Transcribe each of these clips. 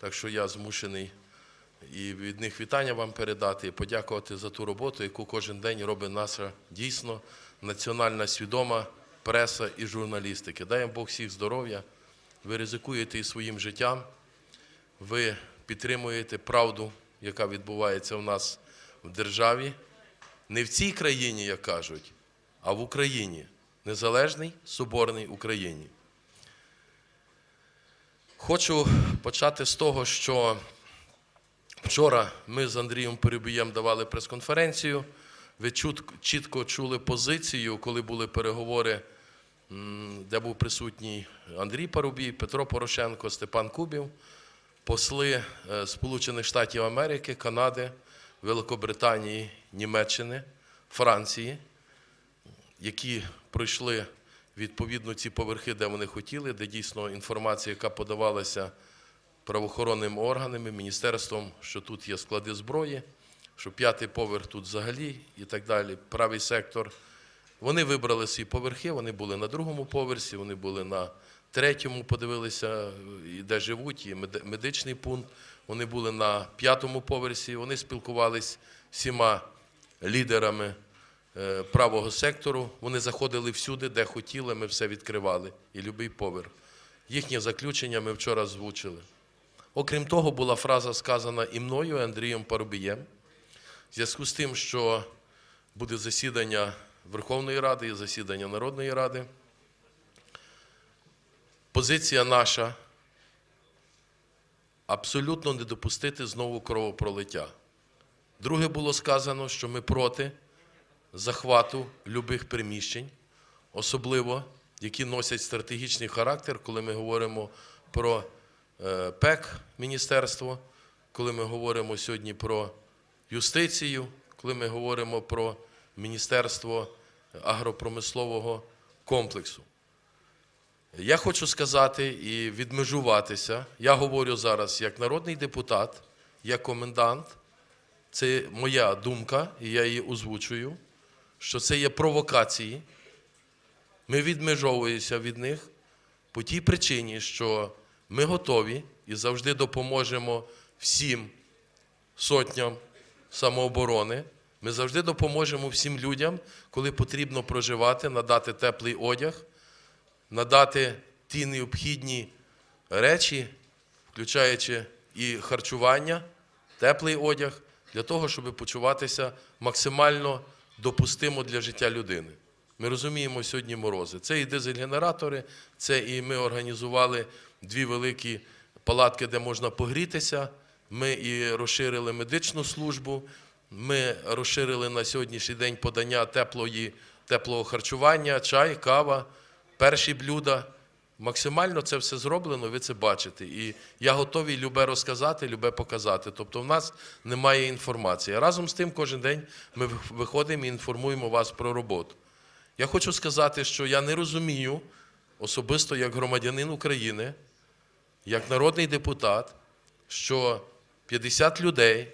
Так що я змушений і від них вітання вам передати, і подякувати за ту роботу, яку кожен день робить наша дійсно національна свідома преса і журналістики. Дай Бог всіх здоров'я. Ви ризикуєте і своїм життям, ви підтримуєте правду, яка відбувається у нас в державі. Не в цій країні, як кажуть, а в Україні. Незалежній соборній Україні. Хочу почати з того, що вчора ми з Андрієм Перебієм давали прес-конференцію. Ви чітко чули позицію, коли були переговори, де був присутній Андрій Парубій, Петро Порошенко, Степан Кубів, посли е, Сполучених Штатів Америки, Канади, Великобританії, Німеччини, Франції, які пройшли відповідно ці поверхи, де вони хотіли, де дійсно інформація, яка подавалася правоохоронними органами, міністерством, що тут є склади зброї, що п'ятий поверх тут взагалі і так далі, правий сектор. Вони вибрали свої поверхи, вони були на другому поверсі, вони були на третьому, подивилися, де живуть, і медичний пункт. Вони були на п'ятому поверсі, вони спілкувалися з всіма лідерами правого сектору. Вони заходили всюди, де хотіли, ми все відкривали. І любий поверх. Їхнє заключення ми вчора озвучили. Окрім того, була фраза сказана і мною, і Андрієм Парубієм. В зв'язку з тим, що буде засідання Верховної Ради і засідання Народної Ради. Позиція наша абсолютно не допустити знову кровопролиття. Друге було сказано, що ми проти захвату любих приміщень, особливо які носять стратегічний характер, коли ми говоримо про е, ПЕК міністерство, коли ми говоримо сьогодні про юстицію, коли ми говоримо про Міністерство агропромислового комплексу. Я хочу сказати і відмежуватися. Я говорю зараз як народний депутат, як комендант. Це моя думка, і я її озвучую, що це є провокації. Ми відмежовуємося від них по тій причині, що ми готові і завжди допоможемо всім сотням самооборони. Ми завжди допоможемо всім людям, коли потрібно проживати, надати теплий одяг, надати ті необхідні речі, включаючи і харчування, теплий одяг, для того, щоб почуватися максимально допустимо для життя людини. Ми розуміємо сьогодні морози. Це і дизель-генератори, це і ми організували дві великі палатки, де можна погрітися. Ми і розширили медичну службу. Ми розширили на сьогоднішній день подання теплої, теплого харчування, чай, кава, перші блюда. Максимально це все зроблено, ви це бачите. І я готовий любе розказати, любе показати. Тобто в нас немає інформації. Разом з тим, кожен день ми виходимо і інформуємо вас про роботу. Я хочу сказати, що я не розумію, особисто як громадянин України, як народний депутат, що 50 людей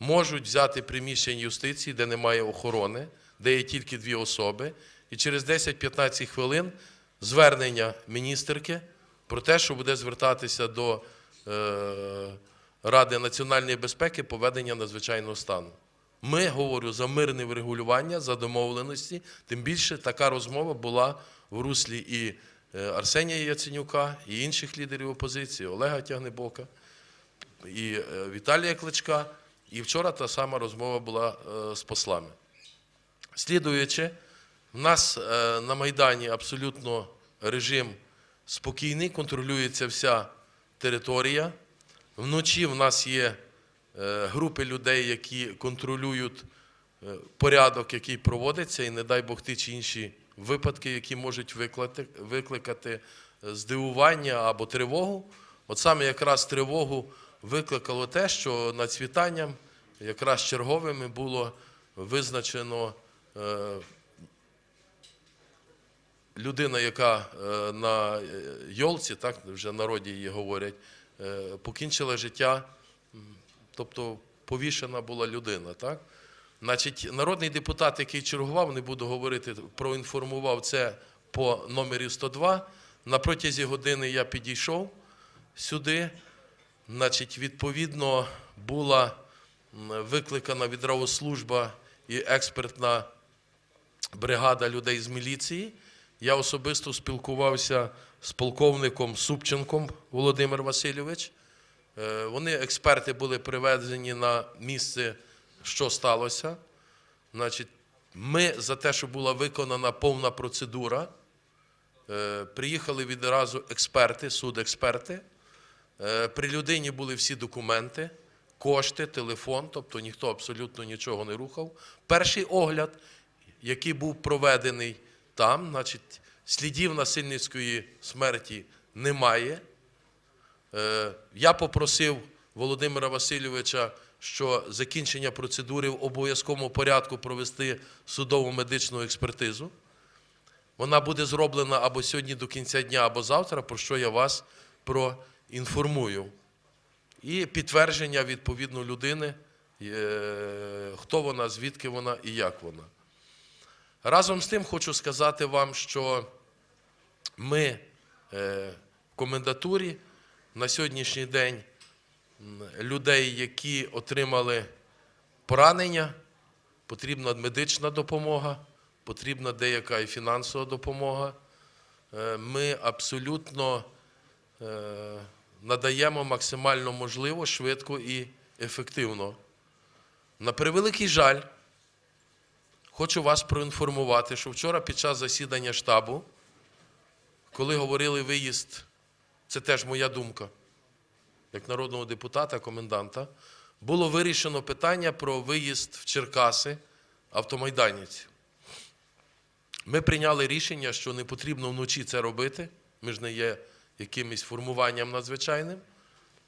можуть взяти приміщення юстиції, де немає охорони, де є тільки дві особи, і через 10-15 хвилин звернення міністерки про те, що буде звертатися до е, Ради національної безпеки поведення надзвичайного стану. Ми говорю за мирне врегулювання, за домовленості. Тим більше така розмова була в руслі і е, Арсенія Яценюка, і інших лідерів опозиції, Олега Тягнебока, і е, Віталія Кличка. І вчора та сама розмова була з послами. Слідуючи, в нас е, на Майдані абсолютно режим спокійний, контролюється вся територія. Вночі в нас є е, групи людей, які контролюють е, порядок, який проводиться, і не дай Бог ті чи інші випадки, які можуть викликати, здивування або тривогу. От саме якраз тривогу викликало те, що над світанням якраз черговими було визначено людина, яка е, на е, йолці, так вже народі її говорять, е, покінчила життя, тобто повішена була людина. Так? Значить, народний депутат, який чергував, не буду говорити, проінформував це по номері 102. На протязі години я підійшов сюди. Значить, відповідно, була викликана відразу служба і експертна бригада людей з міліції. Я особисто спілкувався з полковником Супченком Володимир Васильович. Е, Вони, експерти, були приведені на місце, що сталося. Значить, ми за те, що була виконана повна процедура. Е, Приїхали відразу експерти, судексперти. Е, При людині були всі документи, кошти, телефон, тобто ніхто абсолютно нічого не рухав. Перший огляд, який був проведений там, значить, слідів насильницької смерті немає. Е, Я попросив Володимира Васильовича, що закінчення процедури в обов'язковому порядку провести судову медичну експертизу. Вона буде зроблена або сьогодні до кінця дня, або завтра, про що я вас проінформую. І підтвердження відповідно людини, е, хто вона, звідки вона і як вона. Разом з тим хочу сказати вам, що ми е, в комендатурі на сьогоднішній день людей, які отримали поранення, потрібна медична допомога, потрібна деяка і фінансова допомога. Е, Ми абсолютно е, надаємо максимально можливо, швидко і ефективно. На превеликий жаль, хочу вас проінформувати, що вчора під час засідання штабу, коли говорили виїзд, це теж моя думка, як народного депутата, коменданта, було вирішено питання про виїзд в Черкаси автомайданівців. Ми прийняли рішення, що не потрібно вночі це робити. Ми ж не є якимось формуванням надзвичайним.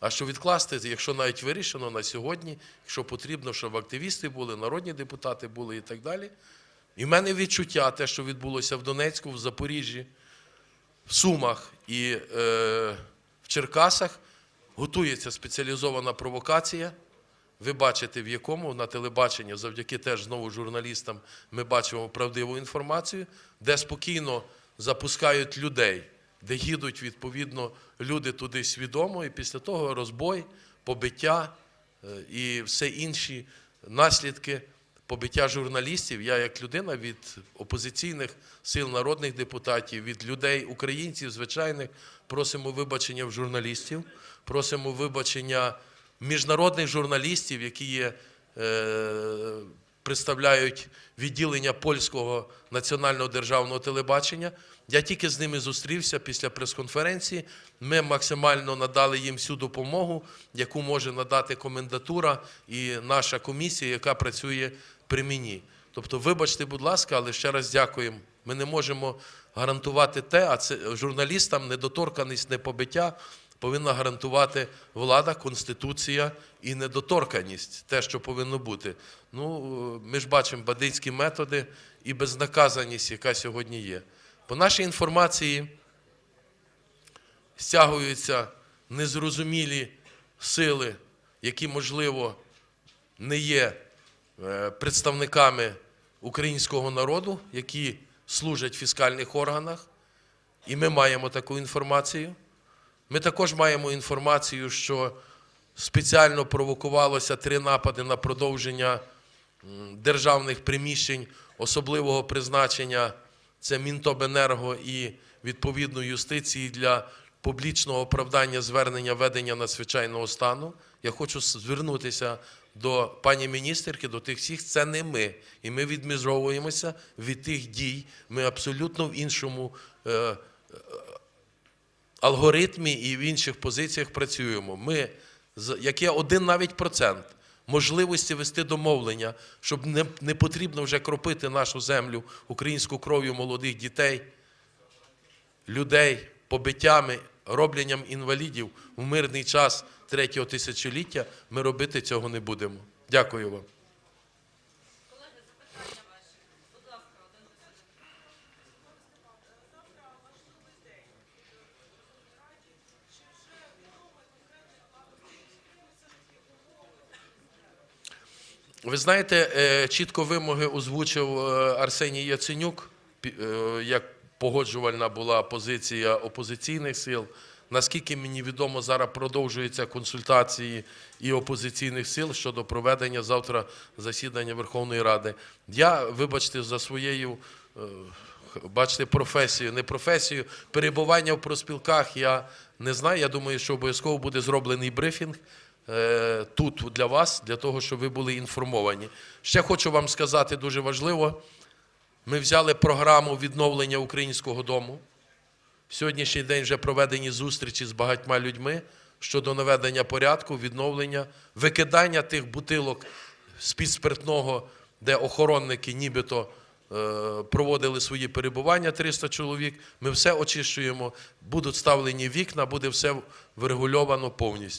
А що відкласти, якщо навіть вирішено на сьогодні, якщо потрібно, щоб активісти були, народні депутати були і так далі. І в мене відчуття, те, що відбулося в Донецьку, в Запоріжжі, в Сумах і е, в Черкасах, готується спеціалізована провокація. Ви бачите, в якому на телебаченні, завдяки теж знову журналістам, ми бачимо правдиву інформацію, де спокійно запускають людей, де їдуть відповідно люди туди свідомо, і після того розбой, побиття е, і все інші наслідки побиття журналістів. Я, як людина від опозиційних сил народних депутатів, від людей, українців, звичайних, просимо вибачення в журналістів, просимо вибачення міжнародних журналістів, які є, е, представляють відділення польського національного державного телебачення. Я тільки з ними зустрівся після прес-конференції. Ми максимально надали їм всю допомогу, яку може надати комендатура і наша комісія, яка працює при мені. Тобто, вибачте, будь ласка, але ще раз дякуємо. Ми не можемо гарантувати те, а це журналістам недоторканість, непобиття повинна гарантувати влада, конституція і недоторканість, те, що повинно бути. Ну, ми ж бачимо бандитські методи і безнаказаність, яка сьогодні є. По нашій інформації стягуються незрозумілі сили, які, можливо, не є е, представниками українського народу, які служать в фіскальних органах. І ми маємо таку інформацію. Ми також маємо інформацію, що спеціально провокувалося три напади на продовження державних приміщень особливого призначення. Це Мінтобенерго і відповідно юстиції для публічного оправдання звернення ведення надзвичайного стану. Я хочу звернутися до пані міністерки, до тих всіх. Це не ми. І ми відмежовуємося від тих дій. Ми абсолютно в іншому. е, алгоритмі і в інших позиціях працюємо. Ми, як є один навіть процент можливості вести домовлення, щоб не, не потрібно вже кропити нашу землю українську кров'ю молодих дітей, людей, побиттями, робленням інвалідів в мирний час третього тисячоліття, ми робити цього не будемо. Дякую вам. Ви знаєте, е, чітко вимоги озвучив е, Арсеній Яценюк, е, як погоджувальна була позиція опозиційних сил. Наскільки мені відомо, зараз продовжуються консультації і опозиційних сил щодо проведення завтра засідання Верховної Ради. Я, вибачте, за своєю. Бачите, професію, не професію. Перебування в проспілках я не знаю. Я думаю, що обов'язково буде зроблений брифінг тут для вас, для того, щоб ви були інформовані. Ще хочу вам сказати дуже важливо. Ми взяли програму відновлення українського дому. Сьогоднішній день вже проведені зустрічі з багатьма людьми щодо наведення порядку, відновлення, викидання тих бутилок з-під спиртного, де охоронники нібито е, проводили свої перебування 300 чоловік. Ми все очищуємо, будуть ставлені вікна, буде все врегульовано повністю.